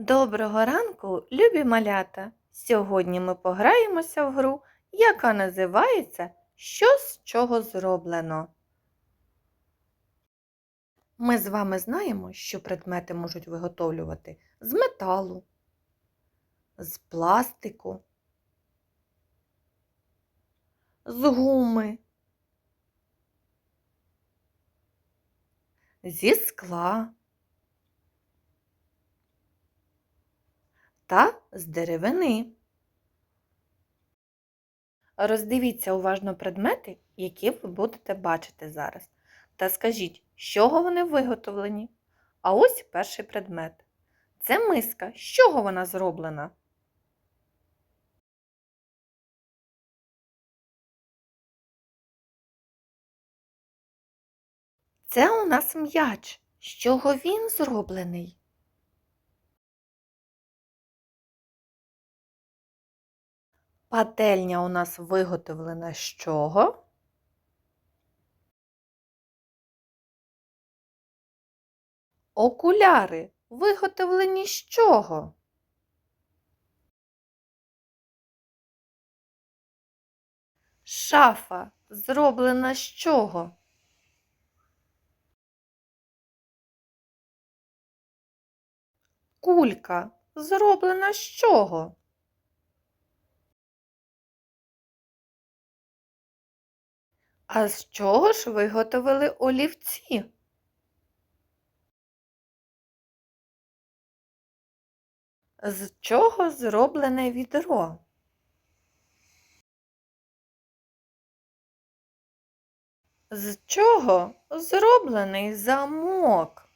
Доброго ранку, любі малята! Сьогодні ми пограємося в гру, яка називається Що з чого зроблено. Ми з вами знаємо, що предмети можуть виготовлювати з металу, з пластику, з гуми, зі скла. Та з деревини. Роздивіться уважно предмети, які ви будете бачити зараз, та скажіть, з чого вони виготовлені. А ось перший предмет. Це миска. З чого вона зроблена? Це у нас м'яч. З чого він зроблений? Пательня у нас виготовлена з чого? Окуляри виготовлені з чого? Шафа зроблена з чого? Кулька зроблена з чого? А з чого ж виготовили олівці? З чого зроблене відро? З чого зроблений замок?